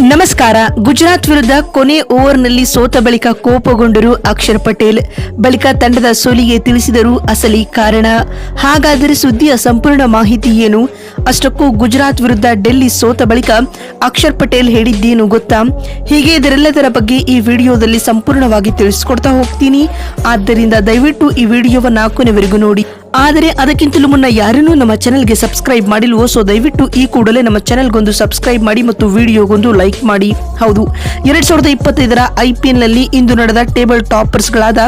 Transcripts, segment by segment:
ನಮಸ್ಕಾರ. ಗುಜರಾತ್ ವಿರುದ್ಧ ಕೊನೆ ಓವರ್ನಲ್ಲಿ ಸೋತ ಬಳಿಕ ಕೋಪಗೊಂಡರು ಅಕ್ಷರ್ ಪಟೇಲ್, ಬಳಿಕ ತಂಡದ ಸೋಲಿಗೆ ತಿಳಿಸಿದರು ಅಸಲಿ ಕಾರಣ. ಹಾಗಾದರೆ ಸುದ್ದಿಯ ಸಂಪೂರ್ಣ ಮಾಹಿತಿ ಏನು? ಅಷ್ಟಕ್ಕೂ ಗುಜರಾತ್ ವಿರುದ್ಧ ಡೆಲ್ಲಿ ಸೋತ ಬಳಿಕ ಅಕ್ಷರ್ ಪಟೇಲ್ ಹೇಳಿದ್ದೇನು ಗೊತ್ತಾ? ಹೀಗೆ ಇದರೆಲ್ಲದರ ಬಗ್ಗೆ ಈ ವಿಡಿಯೋದಲ್ಲಿ ಸಂಪೂರ್ಣವಾಗಿ ತಿಳಿಸಿಕೊಡ್ತಾ ಹೋಗ್ತೀನಿ. ಆದ್ದರಿಂದ ದಯವಿಟ್ಟು ಈ ವಿಡಿಯೋವನ್ನು ಕೊನೆವರೆಗೂ ನೋಡಿ. ಆದರೆ ಅದಕ್ಕಿಂತಲೂ ಮುನ್ನ ಯಾರನ್ನೂ ನಮ್ಮ ಚಾನೆಲ್ಗೆ ಸಬ್ಸ್ಕ್ರೈಬ್ ಮಾಡಿಲ್ವೋ, ಸೊ ದಯವಿಟ್ಟು ಈ ಕೂಡಲೇ ನಮ್ಮ ಚಾನೆಲ್ಗೊಂದು ಸಬ್ಸ್ಕ್ರೈಬ್ ಮಾಡಿ ಮತ್ತು ವಿಡಿಯೋಗೊಂದು ಲೈಕ್ ಮಾಡಿ. ಹೌದು, ಎರಡ್ ಸಾವಿರದ ಇಪ್ಪತ್ತೈದರ ಐಪಿಎಲ್ನಲ್ಲಿ ಇಂದು ನಡೆದ ಟೇಬಲ್ ಟಾಪರ್ಸ್ ಗಳಾದ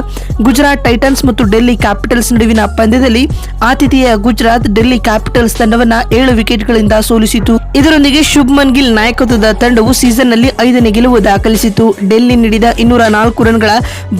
ಗುಜರಾತ್ ಟೈಟನ್ಸ್ ಮತ್ತು ಡೆಲ್ಲಿ ಕ್ಯಾಪಿಟಲ್ಸ್ ನಡುವಿನ ಪಂದ್ಯದಲ್ಲಿ ಆತಿಥೇಯ ಗುಜರಾತ್ ಡೆಲ್ಲಿ ಕ್ಯಾಪಿಟಲ್ಸ್ ತಂಡವನ್ನ ಏಳು ವಿಕೆಟ್ಗಳಿಂದ ಸೋಲಿಸಿತು. ಇದರೊಂದಿಗೆ ಶುಭ್ಮನ್ ಗಿಲ್ ನಾಯಕತ್ವದ ತಂಡವು ಸೀಸನ್ನಲ್ಲಿ ಐದನೇ ಗೆಲುವು ದಾಖಲಿಸಿತು. ಡೆಲ್ಲಿ ನೀಡಿದ ಇನ್ನೂರ ನಾಲ್ಕು ರನ್ಗಳ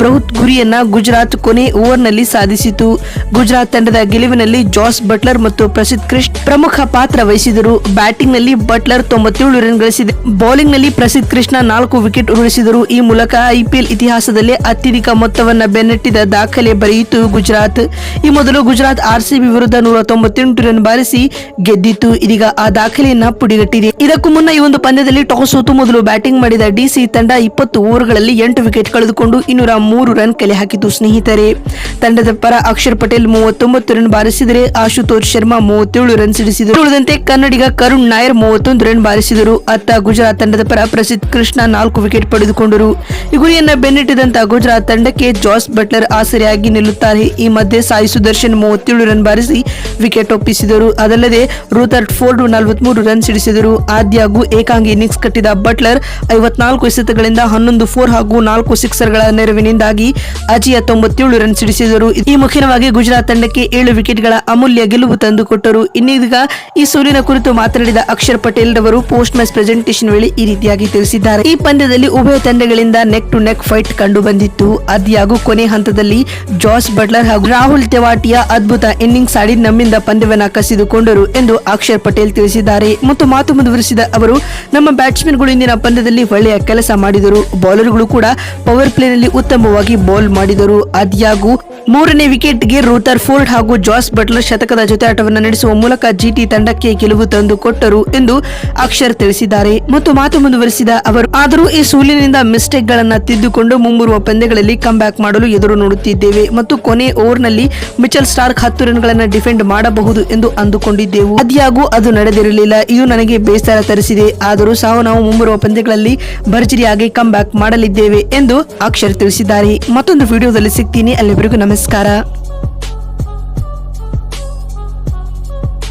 ಬೃಹತ್ ಗುರಿಯನ್ನ ಗುಜರಾತ್ ಕೊನೆ ಓವರ್ನಲ್ಲಿ ಸಾಧಿಸಿತು. ಗುಜರಾತ್ ತಂಡದ ಗೆಲುವಿನಲ್ಲಿ ಜಾಸ್ ಬಟ್ಲರ್ ಮತ್ತು ಪ್ರಸಿದ್ಧ ಕ್ರಿಸ್ಟ್ ಪ್ರಮುಖ ಪಾತ್ರ ವಹಿಸಿದರು. ಬ್ಯಾಟಿಂಗ್ನಲ್ಲಿ ಬಟ್ಲರ್ ತೊಂಬತ್ತೇಳು ರನ್ ಗಳಿಸಿದೆ. ಬೌಲಿಂಗ್ ನಲ್ಲಿ ಪ್ರಸಿದ್ಧ ಕೃಷ್ಣ ನಾಲ್ಕು ವಿಕೆಟ್ ಉರುಳಿಸಿದರು ಈ ಮೂಲಕ ಐಪಿಎಲ್ ಇತಿಹಾಸದಲ್ಲಿ ಅತ್ಯಧಿಕ ಮೊತ್ತವನ್ನ ಬೆನ್ನಟ್ಟಿದ ದಾಖಲೆ ಬರೆಯಿತು ಗುಜರಾತ್. ಈ ಮೊದಲು ಗುಜರಾತ್ ಆರ್ಸಿಬಿ ವಿರುದ್ಧ ನೂರ ತೊಂಬತ್ತೆಂಟು ರನ್ ಬಾರಿಸಿ ಗೆದ್ದಿತ್ತು. ಇದೀಗ ಆ ದಾಖಲೆಯನ್ನ ಪುಡಿಗಟ್ಟಿದೆ. ಇದಕ್ಕೂ ಮುನ್ನ ಈ ಒಂದು ಪಂದ್ಯದಲ್ಲಿ ಟಾಸ್ ಸೋತು ಮೊದಲು ಬ್ಯಾಟಿಂಗ್ ಮಾಡಿದ ಡಿಸಿ ತಂಡ ಇಪ್ಪತ್ತು ಓವರ್ಗಳಲ್ಲಿ ಎಂಟು ವಿಕೆಟ್ ಕಳೆದುಕೊಂಡು ಇನ್ನೂರ ಮೂರು ರನ್ ಕಲೆ ಹಾಕಿತು ಸ್ನೇಹಿತರೆ. ತಂಡದ ಪರ ಅಕ್ಷರ್ ಪಟೇಲ್ ಮೂವತ್ತೊಂಬತ್ತು ರನ್ ಬಾರಿಸಿದರೆ ಆಶುತೋಷ್ ಶರ್ಮಾ ಮೂವತ್ತೇಳು ರನ್ ಸಿಡಿಸಿದರು. ಉಳಿದಂತೆ ಕನ್ನಡಿಗ ಕರುಣ್ ನಾಯರ್ ಮೂವತ್ತೊಂದು ರನ್ ಬಾರಿಸಿದರು. ಅತ್ತ ಗುಜರಾತ್ ತಂಡದ ಪರ ಪ್ರಸಿದ್ಧ ಕೃಷ್ಣ ನಾಲ್ಕು ವಿಕೆಟ್ ಪಡೆದುಕೊಂಡರು. ಈ ಗುರಿಯನ್ನ ಬೆನ್ನಟ್ಟಿದಂತ ಗುಜರಾತ್ ತಂಡಕ್ಕೆ ಜಾಸ್ ಬಟ್ಲರ್ ಆಸರೆಯಾಗಿ ನಿಲ್ಲುತ್ತಾರೆ. ಈ ಮಧ್ಯೆ ಸಾಯಿ ಸುದರ್ಶನ್ ಮೂವತ್ತೇಳು ರನ್ ಬಾರಿಸಿ ವಿಕೆಟ್ ಒಪ್ಪಿಸಿದರು. ಅದಲ್ಲದೆ ರೂತರ್ಟ್ ಫೋರ್ಡ್ ನಲವತ್ಮೂರು ರನ್ ಸಿಡಿಸಿದರು. ಆದ್ಯಾಗೂ ಏಕಾಂಗಿ ಇನ್ನಿಂಗ್ಸ್ ಕಟ್ಟಿದ ಬಟ್ಲರ್ ಐವತ್ನಾಲ್ಕು ಎಸೆತಗಳಿಂದ ಹನ್ನೊಂದು ಫೋರ್ ಹಾಗೂ ನಾಲ್ಕು ಸಿಕ್ಸರ್ಗಳ ನೆರವಿನಿಂದಾಗಿ ಅಜಿಯ ತೊಂಬತ್ತೇಳು ರನ್ ಸಿಡಿಸಿದರು. ಈ ಮುಖ್ಯವಾಗಿ ಗುಜರಾತ್ ತಂಡಕ್ಕೆ ಏಳು ವಿಕೆಟ್ಗಳ ಅಮೂಲ್ಯ ಗೆಲುವು ತಂದುಕೊಟ್ಟರು. ಇನ್ನೀಗ ಈ ಸೋಲಿನ ಕುರಿತು ಮಾತನಾಡಿದ ಅಕ್ಷರ್ ಪಟೇಲ್ ರವರು ಪೋಸ್ಟ್ ಮ್ಯಾಚ್ ಪ್ರೆಸೆಂಟೇಷನ್ ವೇಳೆ ಈ ರೀತಿಯಾಗಿ ತಿಳಿಸಿದ್ದಾರೆ. ಈ ಪಂದ್ಯದಲ್ಲಿ ಉಭಯ ತಂಡಗಳಿಂದ ನೆಕ್ ಟು ನೆಕ್ ಫೈಟ್ ಕಂಡು ಬಂದಿತ್ತು. ಆದ್ಯಾಗೂ ಕೊನೆ ಹಂತದಲ್ಲಿ ಜಾಸ್ ಬಟ್ಲರ್ ಹಾಗೂ ರಾಹುಲ್ ತೆವಾಟಿಯ ಅದ್ಭುತ ಇನ್ನಿಂಗ್ಸ್ ಆಡಿ ನಮ್ಮಿಂದ ಪಂದ್ಯವನ್ನ ಕಸಿದುಕೊಂಡರು ಎಂದು ಅಕ್ಷರ್ ಪಟೇಲ್ ತಿಳಿಸಿದ್ದಾರೆ. ಮತ್ತು ಮಾತು ಮುಂದುವರಿಸಿದ ಅವರು, ನಮ್ಮ ಬ್ಯಾಟ್ಸ್ಮನ್ಗಳು ಇಂದಿನ ಪಂದ್ಯದಲ್ಲಿ ಒಳ್ಳೆಯ ಕೆಲಸ ಮಾಡಿದರು. ಬೌಲರ್ಗಳು ಕೂಡ ಪವರ್ ಪ್ಲೇನಲ್ಲಿ ಉತ್ತಮವಾಗಿ ಬೌಲ್ ಮಾಡಿದರು. ಆದ್ಯಾಗೂ ಮೂರನೇ ವಿಕೆಟ್ಗೆ ರೂತರ್ ಫೋರ್ಡ್ ಹಾಗೂ ಜಾಸ್ ಬಟ್ಲರ್ ಶತಕದ ಜೊತೆ ಆಟವನ್ನು ನಡೆಸುವ ಮೂಲಕ ಜಿಟಿ ತಂಡಕ್ಕೆ ಗೆಲುವು ತಂದು ಕೊಟ್ಟರು ಎಂದು ಅಕ್ಷರ್ ತಿಳಿಸಿದ್ದಾರೆ. ಮತ್ತು ಮಾತು ಮುಂದುವರಿಸಿದ ಅವರು, ಆದರೂ ಈ ಸೂಲಿನಿಂದ ಮಿಸ್ಟೇಕ್ ಗಳನ್ನ ತಿದ್ದುಕೊಂಡು ಮುಂಬರುವ ಪಂದ್ಯಗಳಲ್ಲಿ ಕಮ್ ಬ್ಯಾಕ್ ಮಾಡಲು ಎದುರು ನೋಡುತ್ತಿದ್ದೇವೆ ಮತ್ತು ಕೊನೆ ಓವರ್ನಲ್ಲಿ ಮಿಚಲ್ ಸ್ಟಾರ್ಕ್ ಹತ್ತು ರನ್ಗಳನ್ನು ಡಿಫೆಂಡ್ ಮಾಡಬಹುದು ಎಂದು ಅಂದುಕೊಂಡಿದ್ದೆವು. ಅದ್ಯಾಗೂ ಅದು ನಡೆದಿರಲಿಲ್ಲ. ಇದು ನನಗೆ ಬೇಸರ ತರಿಸಿದೆ. ಆದರೂ ಸಹ ನಾವು ಮುಂಬರುವ ಪಂದ್ಯಗಳಲ್ಲಿ ಭರ್ಜರಿಯಾಗಿ ಕಮ್ ಬ್ಯಾಕ್ ಮಾಡಲಿದ್ದೇವೆ ಎಂದು ಅಕ್ಷರ್ ತಿಳಿಸಿದ್ದಾರೆ. ಮತ್ತೊಂದು ವಿಡಿಯೋದಲ್ಲಿ ಸಿಗ್ತೀನಿ. ಅಲ್ಲಿವರೆಗೂ ನಮಸ್ಕಾರ.